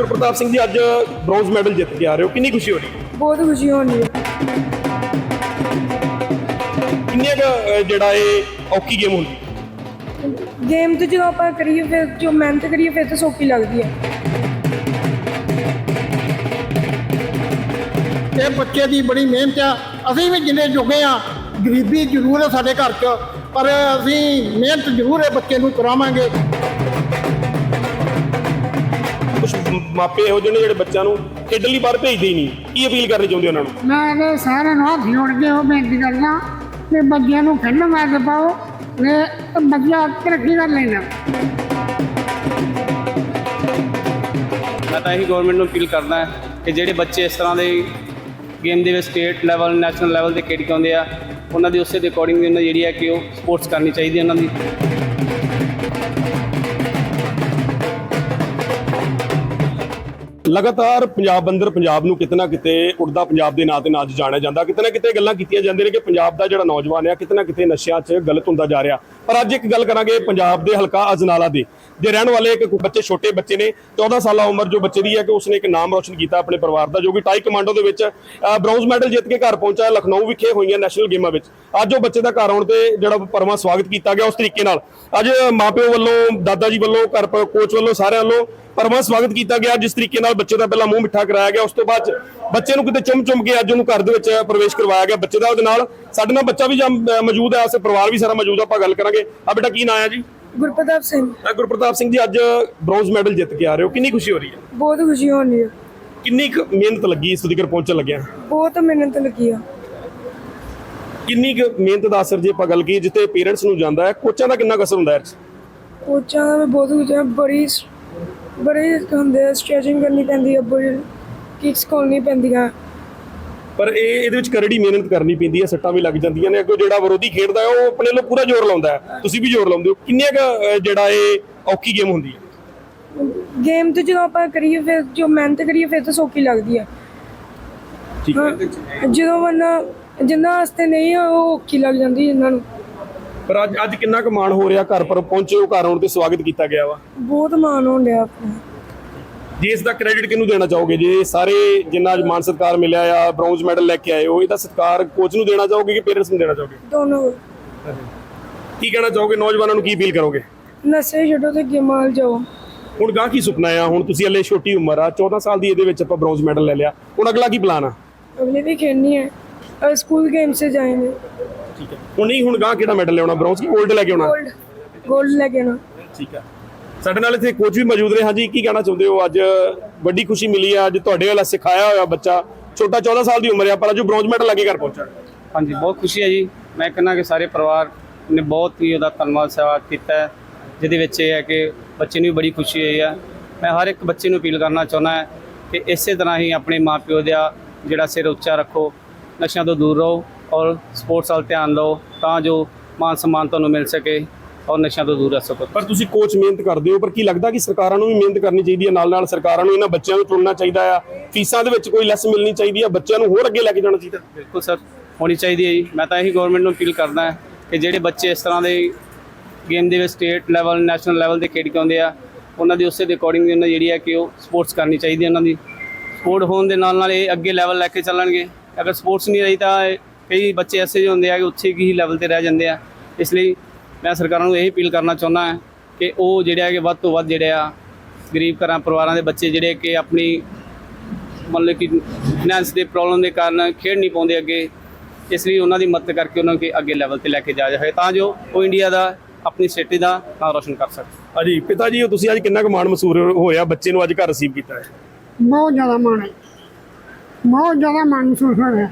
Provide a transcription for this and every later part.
ਗੁਰਪ੍ਰਤਾਪ ਸਿੰਘ ਜੀ ਅੱਜ bronze medal ਜਿੱਤ ਕੇ ਆ ਰਹੇ ਹੋ ਕਿੰਨੀ ਖੁਸ਼ੀ ਹੋ ਰਹੀ ਹੈ ਬਹੁਤ ਖੁਸ਼ੀ ਹੋਣੀ ਹੈ ਕਿੰਨੀਆਂ ਕੁ, ਅਹ, ਜਿਹੜਾ ਇਹ ਔਖੀ ਗੇਮ ਹੁੰਦੀ ਹੈ ਗੇਮ ਤੇ ਜਦੋਂ ਆਪਾਂ ਕਰੀਏ ਫਿਰ ਜੋ ਮਿਹਨਤ ਕਰੀਏ ਫਿਰ ਤਾਂ ਸੌਖੀ ਲੱਗਦੀ ਹੈ ਇਹ ਬੱਚੇ ਦੀ ਬੜੀ ਮਿਹਨਤ ਆ ਅਸੀਂ ਵੀ ਜਿੰਨੇ ਜੋਗੇ ਆ ਗਰੀਬੀ ਜ਼ਰੂਰ ਹੈ ਸਾਡੇ ਘਰ 'ਚ ਪਰ ਅਸੀਂ ਮਿਹਨਤ ਜ਼ਰੂਰ ਇਹ ਬੱਚੇ ਨੂੰ ਕਰਾਵਾਂਗੇ ਕੁਝ ਮਾਪੇ ਇਹੋ ਜਿਹੇ ਨੇ ਜਿਹੜੇ ਬੱਚਿਆਂ ਨੂੰ ਖੇਡਣ ਲਈ ਬਾਹਰ ਭੇਜਦੇ ਹੀ ਨਹੀਂ। ਕੀ ਅਪੀਲ ਕਰਨੀ ਚਾਹੁੰਦੇ ਉਹਨਾਂ ਨੂੰ? ਮੈਂ ਤੇ ਸਾਰਿਆਂ ਨੂੰ ਹੱਥ ਜੋੜ ਕੇ ਉਹ ਬੇਨਤੀ ਕਰਦਾ ਕਿ ਬੱਚਿਆਂ ਨੂੰ ਖੇਡਣ ਵਾਸਤੇ ਪਾਓ ਤੇ ਬੱਚਾ ਤਰੱਕੀ ਕਰ ਲੈਣਾ ਮੈਂ ਤਾਂ ਇਹੀ ਗਵਰਨਮੈਂਟ ਨੂੰ ਅਪੀਲ ਕਰਦਾ ਕਿ ਜਿਹੜੇ ਬੱਚੇ ਇਸ ਤਰ੍ਹਾਂ ਦੇ ਗੇਮ ਦੇ ਵਿੱਚ ਸਟੇਟ ਲੈਵਲ ਨੈਸ਼ਨਲ ਲੈਵਲ ਤੇ ਖੇਡ ਕੇ ਆਉਂਦੇ ਆ ਉਹਨਾਂ ਦੀ ਉਸੇ ਦੇ ਅਕੋਰਡਿੰਗ ਉਹਨਾਂ ਜਿਹੜੀ ਹੈ ਕਿ ਉਹ ਸਪੋਰਟਸ ਕਰਨੀ ਚਾਹੀਦੀ ਉਹਨਾਂ ਦੀ। ਲਗਾਤਾਰ ਪੰਜਾਬ ਅੰਦਰ ਪੰਜਾਬ ਨੂੰ ਕਿਤੇ ਨਾ ਕਿਤੇ ਉੜਦਾ ਪੰਜਾਬ ਦੇ ਨਾਂ ਤੇ ਨਾਂ ਜਾਣਿਆ ਜਾਂਦਾ। ਕਿਤੇ ਨਾ ਕਿਤੇ ਗੱਲਾਂ ਕੀਤੀਆਂ ਜਾਂਦੀਆਂ ਨੇ ਕਿ ਪੰਜਾਬ ਦਾ ਜਿਹੜਾ ਨੌਜਵਾਨ ਆ ਕਿਤੇ ਨਾ ਕਿਤੇ ਨਸ਼ਿਆਂ 'ਚ ਗਲਤ ਹੁੰਦਾ ਜਾ ਰਿਹਾ। ਪਰ ਅੱਜ ਇੱਕ ਗੱਲ ਕਰਾਂਗੇ ਪੰਜਾਬ ਦੇ ਹਲਕਾ ਅਜਨਾਲਾ ਦੇ। ਜੇ ਰਹਿਣ ਵਾਲੇ ਇੱਕ ਬੱਚੇ ਛੋਟੇ ਬੱਚੇ ਨੇ 14 ਸਾਲਾ ਉਮਰ ਜੋ ਬੱਚੇ ਦੀ ਹੈ ਕਿ ਉਸਨੇ ਇੱਕ ਨਾਮ ਰੋਸ਼ਨ ਕੀਤਾ ਆਪਣੇ ਪਰਿਵਾਰ ਦਾ ਜੋ ਕਿ ਟਾਈ ਕਮਾਂਡੋ ਦੇ ਵਿੱਚ ਅ, ਬ੍ਰੌਂਜ਼ ਮੈਡਲ ਜਿੱਤ ਕੇ ਘਰ ਪਹੁੰਚਾ ਲਖਨਊ ਵਿਖੇ ਹੋਈਆਂ ਨੈਸ਼ਨਲ ਗੇਮਾਂ ਵਿੱਚ। ਅੱਜ ਉਹ ਬੱਚੇ ਦਾ ਘਰ ਆਉਣ ਤੇ ਜਿਹੜਾ ਪਰਮਾ ਸਵਾਗਤ ਕੀਤਾ ਗਿਆ ਉਸ ਤਰੀਕੇ ਨਾਲ। ਅੱਜ ਮਾਪਿਓ ਵੱਲੋਂ ਦਾਦਾ ਜੀ ਵੱਲੋਂ ਘਰ ਕੋਚ ਵੱਲੋਂ ਸਾਰਿਆਂ ਵੱਲੋਂ ਪਰਮਾ ਸਵਾਗਤ ਕੀਤਾ ਗਿਆ ਜਿਸ ਤਰੀਕੇ ਨਾਲ ਬੱਚੇ ਦਾ ਪਹਿਲਾਂ ਮੂੰਹ ਮਿੱਠਾ ਕਰਾਇਆ ਗਿਆ ਉਸ ਤੋਂ ਬਾਅਦ ਬੱਚੇ ਨੂੰ ਕਿਤੇ ਚੁੰਮ ਚੁੰਮ ਕੇ ਅੱਜ ਉਹਨੂੰ ਘਰ ਦੇ ਵਿੱਚ ਪ੍ਰਵੇਸ਼ ਕਰਵਾਇਆ ਗਿਆ ਬੱਚੇ ਦਾ ਉਹਦੇ ਨਾਲ। ਸਾਡੇ ਨਾਲ ਬੱਚਾ ਵੀ ਮੌਜੂਦ ਹੈ ਉਸੇ ਪਰਿਵਾਰ ਵੀ ਸਾਰਾ ਮੌਜੂਦ ਹੈ ਆਪਾਂ ਗੱਲ ਕਰਾਂਗੇ। ਆ ਬੇਟਾ ਕੀ ਨਾਂ ਹੈ ਜੀ? ਗੁਰਪ੍ਰਤਾਪ ਸਿੰਘ। ਗੁਰਪ੍ਰਤਾਪ ਸਿੰਘ ਜੀ ਅੱਜ ਬ੍ਰੌਂਜ਼ ਮੈਡਲ ਜਿੱਤ ਕੇ ਆ ਰਹੇ ਹੋ। ਕਿੰਨੀ ਖੁਸ਼ੀ ਹੋ ਰਹੀ ਹੈ? ਬਹੁਤ ਖੁਸ਼ੀ ਹੋਣੀ ਹੈ ਕਿੰਨੀ ਕੁ ਮਿਹਨਤ ਲੱਗੀ ਇਸ ਤੀਕਰ ਪਹੁੰਚਣ ਲੱਗਿਆ? ਬਹੁਤ ਮਿਹਨਤ ਲੱਗੀ ਆ। ਕਿੰਨੀ ਕੁ ਮਿਹਨਤ ਦਾ ਅਸਰ ਜੇ ਆਪਾਂ ਗੱਲ ਕਰੀਏ ਜਿੱਤੇ ਪੇਰੈਂਟਸ ਨੂੰ ਜਾਂਦਾ ਹੈ ਕੋਚਾਂ ਦਾ ਕਿੰਨਾ ਕੁ ਅਸਰ ਹੁੰਦਾ ਹੈ? ਕੋਚਾਂ ਦਾ ਬਹੁਤ ਕੁਝ ਹੈ ਬੜੀ ਬੜੇ ਹੁੰਦੇ ਸਟ੍ਰੈਚਿੰਗ ਕਰਨੀ ਪੈਂਦੀ ਹੈ ਬੜੀ ਕਿਕਸ ਖੋਲਣੀ ਪੈਂਦੀਆਂ। ਪਰ ਇਹ ਇਹਦੇ ਵਿੱਚ ਕਰੜੀ ਮਿਹਨਤ ਕਰਨੀ ਪੈਂਦੀ ਹੈ ਸੱਟਾਂ ਵੀ ਲੱਗ ਜਾਂਦੀਆਂ ਨੇ ਅੱਗੋਂ ਜਿਹੜਾ ਵਿਰੋਧੀ ਖੇਡਦਾ ਹੈ ਉਹ ਆਪਣੇ ਵੱਲੋਂ ਪੂਰਾ ਜ਼ੋਰ ਲਾਉਂਦਾ ਹੈ। ਤੁਸੀਂ ਵੀ ਜ਼ੋਰ ਲਾਉਂਦੇ ਹੋ। ਕਿੰਨੀਆਂ ਕੁ, ਜਿਹੜਾ ਇਹ ਔਖੀ ਗੇਮ ਹੁੰਦੀ ਹੈ? ਗੇਮ ਤੇ ਜਦੋਂ ਆਪਾਂ ਕਰੀਏ ਫਿਰ ਜੋ ਮਿਹਨਤ ਕਰੀਏ ਫਿਰ ਤਾਂ ਸੌਖੀ ਲੱਗਦੀ ਹੈ ਠੀਕ ਹਾਂ, ਜਦੋਂ ਬੰਦਾ ਜਿੰਨਾ ਵਾਸਤੇ ਨਹੀਂ ਆ, ਉਹ ਔਖੀ ਲੱਗ ਜਾਂਦੀ ਇਹਨਾਂ ਨੂੰ। ਪਰ ਅੱਜ ਅੱਜ ਕਿੰਨਾ ਕੁ ਮਾਣ ਹੋ ਰਿਹਾ ਘਰ ਪਰ ਪਹੁੰਚੇ ਹੋ ਘਰ ਆਉਣ ਤੇ ਸਵਾਗਤ ਕੀਤਾ ਗਿਆ ਵਾ? ਬਹੁਤ ਮਾਣ ਹੋਣ ਡਿਆ ਆਪਣਾ। ਜੀ ਇਸ ਦਾ ਕ੍ਰੈਡਿਟ ਕਿਹਨੂੰ ਦੇਣਾ ਚਾਹੋਗੇ? ਜੀ ਸਾਰੇ ਜਿੰਨਾ ਅੱਜ ਮਾਨ ਸਤਕਾਰ ਮਿਲਿਆ ਆ ਬ੍ਰੌਂਜ਼ ਮੈਡਲ ਲੈ ਕੇ ਆਏ ਹੋ ਇਹਦਾ ਸਤਕਾਰ ਕੋਚ ਨੂੰ ਦੇਣਾ ਚਾਹੋਗੇ ਕਿ ਪੇਰੈਂਟਸ ਨੂੰ ਦੇਣਾ ਚਾਹੋਗੇ? ਦੋਨੋਂ। ਕੀ ਕਹਿਣਾ ਚਾਹੋਗੇ? ਨੌਜਵਾਨਾਂ ਨੂੰ ਕੀ ਅਪੀਲ ਕਰੋਗੇ? ਨਸ਼ੇ ਛੱਡੋ ਤੇ ਗੇਮਾਂ ਵੱਲ ਜਾਓ। ਹੁਣ ਗਾਂ ਕੀ ਸੁਪਨਾ ਆ? ਹੁਣ ਤੁਸੀਂ ਹਲੇ ਛੋਟੀ ਉਮਰ ਆ 14 ਸਾਲ ਦੀ ਇਹਦੇ ਵਿੱਚ ਆਪਾਂ ਬ੍ਰੌਂਜ਼ ਮੈਡਲ ਲੈ ਲਿਆ। ਹੁਣ ਅਗਲਾ ਕੀ ਪਲਾਨ ਆ? ਅਗਲੇ ਵੀ ਖੇਡਣੀ ਹੈ। ਅਹ ਸਕੂਲ ਗੇਮ ਸੇ ਜਾਏਂਗੇ। ਠੀਕ ਹੈ। ਉਹ ਨਹੀਂ ਹੁਣ ਗਾਂ ਕਿਹੜਾ ਮੈਡਲ ਲਿਆਉਣਾ? ਬ੍ਰੌਂਜ਼ ਕੀ 골ਡ ਲੈ ਕੇ ਆਉਣਾ? 골ਡ 골ਡ ਲੈ ਕੇ ਨਾ ਠੀਕ ਹੈ। ਸਾਡੇ ਨਾਲ ਇੱਥੇ ਕੋਚ ਵੀ ਮੌਜੂਦ ਨੇ। ਹਾਂਜੀ ਕੀ ਕਹਿਣਾ ਚਾਹੁੰਦੇ ਹੋ? ਅੱਜ ਵੱਡੀ ਖੁਸ਼ੀ ਮਿਲੀ ਆ ਅੱਜ ਤੁਹਾਡੇ ਵਾਲਾ ਸਿਖਾਇਆ ਹੋਇਆ ਬੱਚਾ। ਛੋਟਾ 14 ਸਾਲ ਦੀ ਉਮਰ ਹੈ ਪਰ ਅੱਜ ਬ੍ਰੌਂਜ਼ ਮੈਡਲ ਲੈ ਕੇ ਘਰ ਪਹੁੰਚਾ ਹਾਂਜੀ ਬਹੁਤ ਖੁਸ਼ੀ ਹੈ ਜੀ। ਮੈਂ ਕਹਿੰਦਾ ਕਿ ਸਾਰੇ ਪਰਿਵਾਰ ਨੇ ਬਹੁਤ ਹੀ ਉਹਦਾ ਧੰਨਵਾਦ ਸਵਾਗਤ ਕੀਤਾ ਹੈ ਜਿਹਦੇ ਵਿੱਚ ਇਹ ਹੈ ਕਿ ਬੱਚੇ ਨੂੰ ਵੀ ਬੜੀ ਖੁਸ਼ੀ ਹੋਈ ਹੈ। ਮੈਂ ਹਰ ਇੱਕ ਬੱਚੇ ਨੂੰ ਅਪੀਲ ਕਰਨਾ ਚਾਹੁੰਦਾ ਹੈ ਕਿ ਇਸੇ ਤਰ੍ਹਾਂ ਹੀ ਆਪਣੇ ਮਾਪਿਓ ਦਾ ਜਿਹੜਾ ਸਿਰ ਉੱਚਾ ਰੱਖੋ ਨਸ਼ਿਆਂ ਤੋਂ ਦੂਰ ਰਹੋ। ਔਰ ਸਪੋਰਟਸ ਵੱਲ ਧਿਆਨ ਦਿਓ ਤਾਂ ਜੋ ਮਾਨ ਸਨਮਾਨ ਤੁਹਾਨੂੰ ਮਿਲ ਸਕੇ ਔਰ ਨਸ਼ਿਆਂ ਤੋਂ ਦੂਰ ਰਹਿ ਸਕੋ ਪਰ ਤੁਸੀਂ ਕੋਚ ਮਿਹਨਤ ਕਰਦੇ ਹੋ ਪਰ ਕੀ ਲੱਗਦਾ ਕਿ ਸਰਕਾਰਾਂ ਨੂੰ ਵੀ ਮਿਹਨਤ ਕਰਨੀ ਚਾਹੀਦੀ ਹੈ? ਨਾਲ ਨਾਲ ਸਰਕਾਰਾਂ ਨੂੰ ਇਹਨਾਂ ਬੱਚਿਆਂ ਨੂੰ ਚੁਣਨਾ ਚਾਹੀਦਾ ਆ। ਫੀਸਾਂ ਦੇ ਵਿੱਚ ਕੋਈ ਲੈਸ ਮਿਲਣੀ ਚਾਹੀਦੀ ਆ ਬੱਚਿਆਂ ਨੂੰ ਹੋਰ ਅੱਗੇ ਲੈ ਕੇ ਜਾਣਾ ਚਾਹੀਦਾ। ਬਿਲਕੁਲ ਸਰ ਹੋਣੀ ਚਾਹੀਦੀ ਹੈ ਜੀ। ਮੈਂ ਤਾਂ ਇਹੀ ਗਵਰਨਮੈਂਟ ਨੂੰ ਅਪੀਲ ਕਰਦਾ ਹਾਂ ਕਿ ਜਿਹੜੇ ਬੱਚੇ ਇਸ ਤਰ੍ਹਾਂ ਦੇ ਗੇਮ ਦੇ ਵਿੱਚ ਸਟੇਟ ਲੈਵਲ ਨੈਸ਼ਨਲ ਲੈਵਲ ਤੇ ਖੇਡ ਕੇ ਆਉਂਦੇ ਆ ਉਹਨਾਂ ਦੀ ਉਸੇ ਦੇ ਅਕੋਰਡਿੰਗ ਉਹਨਾਂ ਜਿਹੜੀ ਹੈ ਕਿ ਉਹ ਸਪੋਰਟਸ ਕਰਨੀ ਚਾਹੀਦੀ ਉਹਨਾਂ ਦੀ। ਸਪੋਰਟ ਹੋਣ ਦੇ ਨਾਲ ਨਾਲ ਇਹ ਅੱਗੇ ਲੈਵਲ ਲੈ ਕੇ ਚੱਲਣਗੇ। ਅਗਰ ਸਪੋਰਟਸ ਨਹੀਂ ਰਹੀ ਤਾਂ ਕਈ ਬੱਚੇ ਐਸੇ ਜਿਹੇ ਹੁੰਦੇ ਆ ਕਿ ਉੱਥੇ ਹੀ ਲੈਵਲ ਤੇ ਰਹਿ ਜਾਂਦੇ ਆ। ਇਸ ਲਈ ਮੈਂ ਸਰਕਾਰਾਂ ਨੂੰ ਇਹ ਅਪੀਲ ਕਰਨਾ ਚਾਹੁੰਦਾ ਹਾਂ ਕਿ ਉਹ ਜਿਹੜੇ ਆ ਕਿ ਵੱਧ ਤੋਂ ਵੱਧ ਜਿਹੜੇ ਆ ਗਰੀਬ ਘਰਾਂ ਪਰਿਵਾਰਾਂ ਦੇ ਬੱਚੇ ਜਿਹੜੇ ਕਿ ਆਪਣੀ ਮਤਲਬ ਕਿ ਫਾਈਨੈਂਸ ਦੇ ਪ੍ਰੋਬਲਮ ਦੇ ਕਾਰਨ ਖੇਡ ਨਹੀਂ ਪਾਉਂਦੇ ਅੱਗੇ ਇਸ ਲਈ ਉਹਨਾਂ ਦੀ ਮਦਦ ਕਰਕੇ ਉਹਨਾਂ ਨੂੰ ਕਿ ਅੱਗੇ ਲੈਵਲ ਤੇ ਲੈ ਕੇ ਜਾਇਆ ਜਾਵੇ ਤਾਂ ਜੋ ਉਹ ਇੰਡੀਆ ਦਾ ਆਪਣੀ ਸਿਟੀ ਦਾ ਨਾਮ ਰੋਸ਼ਨ ਕਰ ਸਕਣ। ਹਾਂਜੀ ਪਿਤਾ ਜੀ ਤੁਸੀਂ ਅੱਜ ਕਿੰਨਾ ਕੁ ਮਾਣ ਮਸੂਰ ਹੋਇਆ? ਬੱਚੇ ਨੂੰ ਅੱਜ ਘਰ ਰਿਸੀਵ ਕੀਤਾ ਹੈ। ਬਹੁਤ ਜ਼ਿਆਦਾ ਮਾਣ ਹੈ। ਬਹੁਤ ਜ਼ਿਆਦਾ ਮਾਣ ਮਹਿਸੂਸ ਹੋ ਰਿਹਾ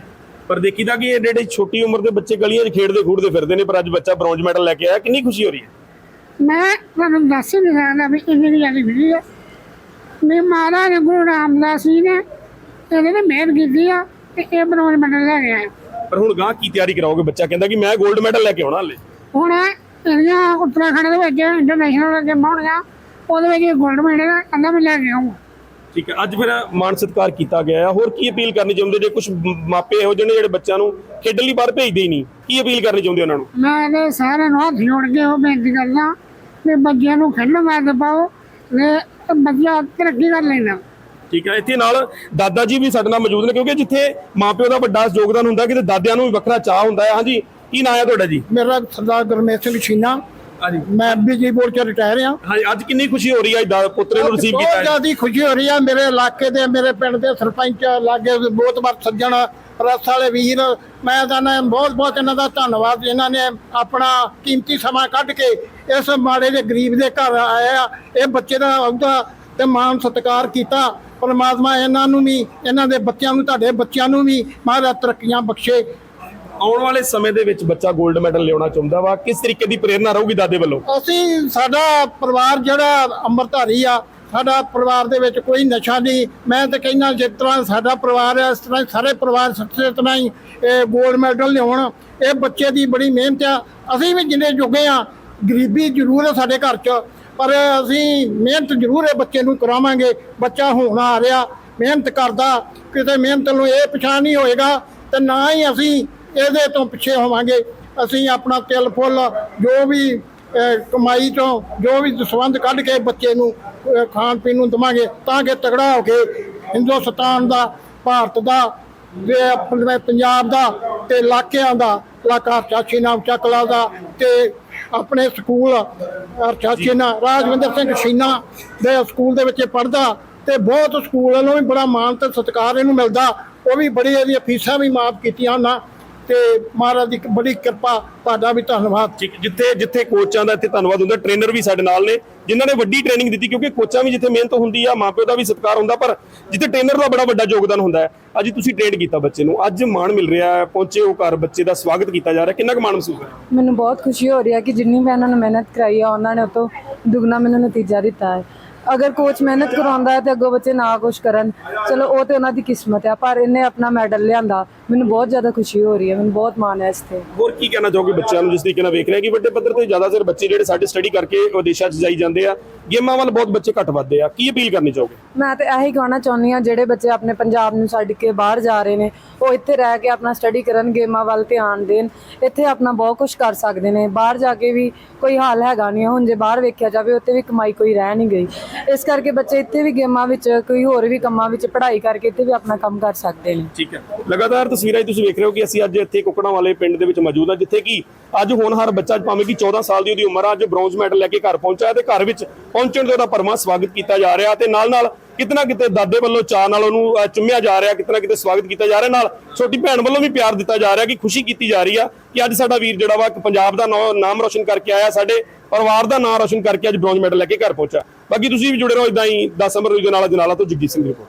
ਪਰ ਦੇਖੀਦਾ ਕਿ ਇਹ ਜਿਹੜੇ ਛੋਟੀ ਉਮਰ ਦੇ ਬੱਚੇ ਗਲੀਆਂ 'ਚ ਖੇਡਦੇ ਖੂਡਦੇ ਫਿਰਦੇ ਨੇ ਪਰ ਅੱਜ ਬੱਚਾ ਬ੍ਰੌਂਜ਼ ਮੈਡਲ ਲੈ ਕੇ ਆਇਆ ਕਿੰਨੀ ਖੁਸ਼ੀ ਹੋ ਰਹੀ ਹੈ? ਮੈਂ ਤੁਹਾਨੂੰ ਦੱਸ ਹੀ ਨਹੀਂ ਸਕਦਾ ਵੀ ਇੰਨੀ ਕੁ ਜ਼ਿਆਦਾ ਖੁਸ਼ੀ ਹੈ। ਮੈਂ ਮਹਾਰਾਜ ਗੁਰੂ ਰਾਮਦਾਸ ਜੀ ਨੇ ਇਹਦੇ ਨੇ ਮਿਹਰ ਕੀਤੀ ਆ ਤੇ ਇਹ ਬਰੋਜ਼ ਮੈਡਲ ਲੈ ਕੇ ਆਇਆ ਪਰ ਹੁਣ ਗਾਂ ਕੀ ਤਿਆਰੀ ਕਰਾਓਗੇ ਬੱਚਾ? ਕਹਿੰਦਾ ਕਿ ਮੈਂ 골ਡ ਮੈਡਲ ਲੈ ਕੇ ਆਉਣਾ ਹਲੇ। ਹੁਣ ਇਹਦੀਆਂ ਉੱਤਰਾਖੰਡ ਦੇ ਵਿੱਚ ਇੰਟਰਨੈਸ਼ਨਲ ਗੇਮਾਂ ਹੋਣਗੀਆਂ ਉਹਦੇ ਵਿੱਚ ਗੋਲਡ ਮੈਡਲ ਕਹਿੰਦਾ ਮੈਂ ਲੈ ਕੇ ਆਊਂਗਾ। ਠੀਕ ਹੈ ਅੱਜ ਫਿਰ ਮਾਨ ਸਤਿਕਾਰ ਕੀਤਾ ਗਿਆ ਹੈ ਹੋਰ ਕੀ ਅਪੀਲ ਕਰਨੀ ਚਾਹੁੰਦੇ ਜੇ ਕੁਝ ਮਾਪੇ ਇਹੋ ਜਿਹੇ ਨੇ ਜਿਹੜੇ ਬੱਚਿਆਂ ਨੂੰ ਖੇਡਣ ਲਈ ਬਾਹਰ ਭੇਜਦੇ ਹੀ ਨਹੀਂ ਕੀ ਅਪੀਲ ਕਰਨੀ ਚਾਹੁੰਦੇ ਉਹਨਾਂ ਨੂੰ? ਮੈਂ ਤੇ ਸਾਰਿਆਂ ਨੂੰ ਹੱਥ ਜੋੜ ਕੇ ਉਹ ਬੇਨਤੀ ਕਰਦਾ ਕਿ ਬੱਚਿਆਂ ਨੂੰ ਖੇਡਣ ਵਾਸਤੇ ਪਾਓ ਤੇ ਬੱਚਾ ਤਰੱਕੀ ਕਰ ਲੈਣਾ ਠੀਕ ਹੈ ਇੱਥੇ ਨਾਲ ਦਾਦਾ ਜੀ ਵੀ ਸਾਡੇ ਨਾਲ ਮੌਜੂਦ ਨੇ ਕਿਉਂਕਿ ਜਿੱਥੇ ਮਾਪਿਓ ਦਾ ਵੱਡਾ ਯੋਗਦਾਨ ਹੁੰਦਾ ਕਿਤੇ ਦਾਦਿਆਂ ਨੂੰ ਵੀ ਵੱਖਰਾ ਚਾਹ ਹੁੰਦਾ ਹੈ। ਹਾਂਜੀ ਕੀ ਨਾਂ ਹੈ ਤੁਹਾਡਾ ਜੀ? ਮੇਰਾ ਸਰਦਾਰ ਗੁਰਮੇਸ਼ ਸਿੰਘ ਛੀਨਾ। ਹਾਂਜੀ। ਮੈਂ ਬਿਜਲੀ ਬੋਰਡ ਚ ਰਿਟਾਇਰ ਹਾਂਜੀ ਅੱਜ ਕਿੰਨੀ ਖੁਸ਼ੀ ਹੋ ਰਹੀ ਹੈ ਦਾ ਪੁੱਤਰੇ ਨੂੰ ਰਿਸੀਵ ਕੀਤਾ ਬਹੁਤ ਹੈ ਜ਼ਿਆਦਾ ਖੁਸ਼ੀ ਹੋ ਰਹੀ ਆ ਮੇਰੇ ਇਲਾਕੇ ਦੇ ਮੇਰੇ ਪਿੰਡ ਦੇ ਸਰਪੰਚ ਲਾਗੇ ਬਹੁਤ ਵਾਰ ਸੱਜਣ ਪ੍ਰੈਸ ਵਾਲੇ ਵੀਰ ਮੈਂ ਕਹਿੰਦਾ ਬਹੁਤ ਬਹੁਤ ਇਹਨਾਂ ਦਾ ਧੰਨਵਾਦ ਜਿਨ੍ਹਾਂ ਨੇ ਆਪਣਾ ਕੀਮਤੀ ਸਮਾਂ ਕੱਢ ਕੇ ਇਸ ਮਾੜੇ ਦੇ ਗਰੀਬ ਦੇ ਘਰ ਆਏ ਆ ਇਹ ਬੱਚੇ ਦਾ ਉਹਦਾ ਤੇ ਮਾਣ ਸਤਿਕਾਰ ਕੀਤਾ ਪਰਮਾਤਮਾ ਇਹਨਾਂ ਨੂੰ ਵੀ ਇਹਨਾਂ ਦੇ ਬੱਚਿਆਂ ਨੂੰ ਤੁਹਾਡੇ ਬੱਚਿਆਂ ਨੂੰ ਵੀ ਮਹਾਰਾਜ ਤਰੱਕੀਆਂ ਬਖਸ਼ੇ ਆਉਣ ਵਾਲੇ ਸਮੇਂ ਦੇ ਵਿੱਚ ਬੱਚਾ 골ਡ ਮੈਡਲ ਲਿਆਉਣਾ ਚਾਹੁੰਦਾ ਵਾ, ਕਿਸ ਤਰੀਕੇ ਦੀ ਪ੍ਰੇਰਨਾ ਰਹੂਗੀ ਦਾਦੇ ਵੱਲੋਂ? ਅਸੀਂ, ਸਾਡਾ ਪਰਿਵਾਰ ਜਿਹੜਾ ਅੰਮ੍ਰਿਤਧਾਰੀ ਆ, ਸਾਡਾ ਪਰਿਵਾਰ ਦੇ ਵਿੱਚ ਕੋਈ ਨਸ਼ਾ ਨਹੀਂ। ਮੈਂ ਤਾਂ ਕਹਿੰਦਾ ਜਿਸ ਤਰ੍ਹਾਂ ਸਾਡਾ ਪਰਿਵਾਰ ਹੈ ਇਸ ਤਰ੍ਹਾਂ ਹੀ ਸਾਰੇ ਪਰਿਵਾਰ ਸੱਚੇ ਤਰ੍ਹਾਂ ਹੀ ਇਹ ਗੋਲਡ ਮੈਡਲ ਲਿਆਉਣ। ਇਹ ਬੱਚੇ ਦੀ ਬੜੀ ਮਿਹਨਤ ਆ। ਅਸੀਂ ਵੀ ਜਿੰਨੇ ਜੋਗੇ ਆ, ਗਰੀਬੀ ਜ਼ਰੂਰ ਹੈ ਸਾਡੇ ਘਰ 'ਚ, ਪਰ ਅਸੀਂ ਮਿਹਨਤ ਜ਼ਰੂਰ ਇਹ ਬੱਚੇ ਨੂੰ ਕਰਾਵਾਂਗੇ। ਬੱਚਾ ਹੁਣ ਆ ਰਿਹਾ, ਮਿਹਨਤ ਕਰਦਾ, ਕਿਤੇ ਮਿਹਨਤ ਨੂੰ ਇਹ ਪਛਾਣ ਨਹੀਂ ਹੋਏਗਾ, ਤੇ ਨਾ ਹੀ ਅਸੀਂ ਇਹਦੇ ਤੋਂ ਪਿੱਛੇ ਹੋਵਾਂਗੇ। ਅਸੀਂ ਆਪਣਾ ਤਿਲ, ਫੁੱਲ ਜੋ ਵੀ ਕਮਾਈ ਤੋਂ ਜੋ ਵੀ ਦਸਵੰਧ ਕੱਢ ਕੇ ਬੱਚੇ ਨੂੰ ਖਾਣ ਪੀਣ ਨੂੰ ਦਵਾਂਗੇ, ਤਾਂ ਕਿ ਤਗੜਾ ਹੋ ਕੇ ਹਿੰਦੁਸਤਾਨ ਦਾ, ਭਾਰਤ ਦਾ ਤੇ ਆਪਣੇ ਪੰਜਾਬ ਦਾ ਤੇ ਇਲਾਕਿਆਂ ਦਾ, ਇਲਾਕਾ ਚਾਚੀ ਨਾਮ ਚੱਕਲਾ ਦਾ ਤੇ ਆਪਣੇ ਸਕੂਲ ਚਾਚੀ ਨਾ ਰਾਜਵਿੰਦਰ ਸਿੰਘ ਸ਼ੀਨਾ ਦੇ ਸਕੂਲ ਦੇ ਵਿੱਚ ਪੜਦਾ ਤੇ ਬਹੁਤ ਸਕੂਲ ਵੱਲੋਂ ਵੀ ਬੜਾ ਮਾਣ ਤੇ ਸਤਿਕਾਰ ਇਹਨੂੰ ਮਿਲਦਾ। ਉਹ ਵੀ ਬੜੀ ਇਹਦੀਆਂ ਫੀਸਾਂ ਵੀ ਮਾਫ ਕੀਤੀਆਂ ਉਹਨਾਂ ਤੇ ਮਹਾਰਾਜ ਦੀ ਬੜੀ ਕਿਰਪਾ ਤੁਹਾਡਾ ਵੀ ਧੰਨਵਾਦ। ਠੀਕ ਜਿੱਥੇ ਜਿੱਥੇ ਕੋਚਾਂ ਦਾ ਇੱਥੇ ਧੰਨਵਾਦ ਹੁੰਦਾ ਟ੍ਰੇਨਰ ਵੀ ਸਾਡੇ ਨਾਲ ਨੇ ਜਿਨ੍ਹਾਂ ਨੇ ਵੱਡੀ ਟ੍ਰੇਨਿੰਗ ਦਿੱਤੀ ਕਿਉਂਕਿ ਕੋਚਾਂ ਵੀ ਜਿੱਥੇ ਮਿਹਨਤ ਹੁੰਦੀ ਆ ਮਾਪਿਓ ਦਾ ਵੀ ਸਤਿਕਾਰ ਹੁੰਦਾ ਪਰ ਜਿੱਥੇ ਟ੍ਰੇਨਰ ਦਾ ਬੜਾ ਵੱਡਾ ਯੋਗਦਾਨ ਹੁੰਦਾ ਹੈ ਅੱਜ ਤੁਸੀਂ ਟ੍ਰੇਨ ਕੀਤਾ ਬੱਚੇ ਨੂੰ ਅੱਜ ਮਾਣ ਮਿਲ ਰਿਹਾ ਹੈ ਪਹੁੰਚੇ ਉਹ ਘਰ ਬੱਚੇ ਦਾ ਸਵਾਗਤ ਕੀਤਾ ਜਾ ਰਿਹਾ ਕਿੰਨਾ ਕੁ ਮਾਣ ਮਹਿਸੂਸ ਹੋ ਰਿਹਾ ਮੈਨੂੰ ਬਹੁਤ ਖੁਸ਼ੀ ਹੋ ਰਹੀ ਹੈ ਕਿ ਜਿੰਨੀ ਮੈਂ ਇਹਨਾਂ ਨੂੰ ਮਿਹਨਤ ਕਰਾਈ ਆ ਉਹਨਾਂ ਨੇ ਉਹ ਤੋਂ ਦੁੱਗਣਾ ਮੈਨੂੰ ਨਤੀਜਾ ਦਿੱਤਾ ਹੈ। ਅਗਰ ਕੋਚ ਮਿਹਨਤ ਕਰਾਉਂਦਾ ਹੈ ਤੇ ਅੱਗੋਂ ਬੱਚੇ ਨਾ ਕੁਛ ਕਰਨ, ਚਲੋ ਉਹ ਤੇ ਉਹਨਾਂ ਦੀ ਕਿਸਮਤ ਹੈ, ਪਰ ਇਹਨੇ ਆਪਣਾ ਮੈਡਲ ਲਿਆਂਦਾ। ਮੈਨੂੰ ਬਹੁਤ ਜ਼ਿਆਦਾ ਖੁਸ਼ੀ ਹੋ ਰਹੀ ਹੈ, ਮੈਨੂੰ ਬਹੁਤ ਮਾਣ ਹੈ ਇਸ ਤੇ। ਹੋਰ ਕੀ ਕਹਿਣਾ ਚਾਹੋਗੇ ਬੱਚਿਆਂ ਨੂੰ, ਜਿਸ ਤਰੀਕੇ ਨਾਲ ਵੇਖ ਰਹੇ ਕਿ ਵੱਡੇ ਪੱਧਰ ਤੇ ਜ਼ਿਆਦਾਤਰ ਬੱਚੇ ਜਿਹੜੇ ਸਾਡੇ ਸਟੱਡੀ ਕਰਕੇ ਵਿਦੇਸ਼ਾਂ 'ਚ ਜਾਈ ਜਾਂਦੇ ਆ, ਗੇਮਾਂ ਵੱਲ ਬਹੁਤ ਬੱਚੇ ਘੱਟ ਵੱਧਦੇ ਆ, ਕੀ ਅਪੀਲ ਕਰਨੀ ਚਾਹੋਗੇ? ਮੈਂ ਤੇ ਇਹੀ ਕਹਿਣਾ ਚਾਹੁੰਦੀ ਹਾਂ, ਜਿਹੜੇ ਬੱਚੇ ਆਪਣੇ ਪੰਜਾਬ ਨੂੰ ਛੱਡ ਕੇ ਬਾਹਰ ਜਾ ਰਹੇ ਨੇ, ਉਹ ਇੱਥੇ ਰਹਿ ਕੇ ਆਪਣਾ ਸਟੱਡੀ ਕਰਨ, ਗੇਮਾਂ ਵੱਲ ਧਿਆਨ ਦੇਣ, ਇੱਥੇ ਆਪਣਾ ਬਹੁਤ ਕੁਝ ਕਰ ਸਕਦੇ ਨੇ। ਬਾਹਰ ਜਾ ਕੇ ਵੀ ਕੋਈ ਹਾਲ ਹੈਗਾ ਨਹੀਂ ਹੁਣ ਜੇ ਬਾਹਰ ਵੇਖਿਆ ਜਾਵੇ, ਉੱਥੇ ਵੀ ਕਮਾਈ ਕੋਈ ਰਹਿ ਨਹੀਂ ਗਈ। ਇਸ ਕਰਕੇ ਬੱਚੇ ਇੱਥੇ ਵੀ ਗੇਮਾਂ ਵਿੱਚ, ਕੋਈ ਹੋਰ ਵੀ ਕੰਮਾਂ ਵਿੱਚ ਪੜ੍ਹਾਈ ਕਰਕੇ ਇੱਥੇ ਵੀ ਆਪਣਾ ਕੰਮ ਕਰ ਸਕਦੇ ਨੇ। ਠੀਕ ਹੈ। ਲਗਾਤਾਰ ਤਸਵੀਰਾਂ ਤੁਸੀਂ ਵੇਖ ਰਹੇ ਹੋ ਕਿ ਅਸੀਂ ਅੱਜ ਇੱਥੇ ਕੁਕੜਾਂ ਵਾਲੇ ਪਿੰਡ ਦੇ ਵਿੱਚ ਮੌਜੂਦ ਹਾਂ, ਜਿੱਥੇ ਕਿ ਅੱਜ ਹੋਣਹਾਰ ਬੱਚਾ ਭਾਵੇਂ ਕਿ 14 ਸਾਲ ਦੀ ਉਹਦੀ ਉਮਰ ਆ, ਅੱਜ ਬ੍ਰੌਂਜ਼ ਮੈਡਲ ਲੈ ਕੇ ਘਰ ਪਹੁੰਚਿਆ ਤੇ ਘਰ ਵਿੱਚ ਪਹੁੰਚਣ ਤੇ ਉਹਦਾ ਪਰਮਾ ਸਵਾਗਤ ਕੀਤਾ ਜਾ ਰਿਹਾ ਤੇ ਨਾਲ ਨਾਲ ਕਿਤਨਾ ਕਿਤੇ ਦਾਦੇ ਵੱਲੋਂ ਚਾਅ ਨਾਲ ਉਹਨੂੰ ਚੁੰਮਿਆ ਜਾ ਰਿਹਾ, ਕਿਤਨਾ ਕਿਤੇ ਸਵਾਗਤ ਕੀਤਾ ਜਾ ਰਿਹਾ, ਨਾਲ ਛੋਟੀ ਭੈਣ ਵੱਲੋਂ ਵੀ ਪਿਆਰ ਦਿੱਤਾ ਜਾ ਰਿਹਾ ਕਿ ਖੁਸ਼ੀ ਕੀਤੀ ਜਾ ਰਹੀ ਆ ਕਿ ਅੱਜ ਸਾਡਾ ਵੀਰ ਜਿਹੜਾ ਵਾ ਪੰਜਾਬ ਦਾ ਨਾਂ- ਨਾਮ ਰੋਸ਼ਨ ਕਰਕੇ ਆਇਆ, ਸਾਡੇ ਪਰਿਵਾਰ ਦਾ ਨਾਮ ਰੋਸ਼ਨ ਕਰਕੇ ਅੱਜ ਬ੍ਰੌਂਜ਼ ਮੈਡਲ ਲੈ ਕੇ ਘਰ ਪਹੁੰਚਾ ਬਾਕੀ ਤੁਸੀਂ ਵੀ ਜੁੜੇ ਰਹੋ ਇਦਾਂ ਹੀ 10 ਅਮਰ ਦੇ ਨਾਲ, ਜਨਾਲਾ ਤੋਂ ਜਗਜੀਤ ਸਿੰਘ ਦੀ ਰਿਪੋਰਟ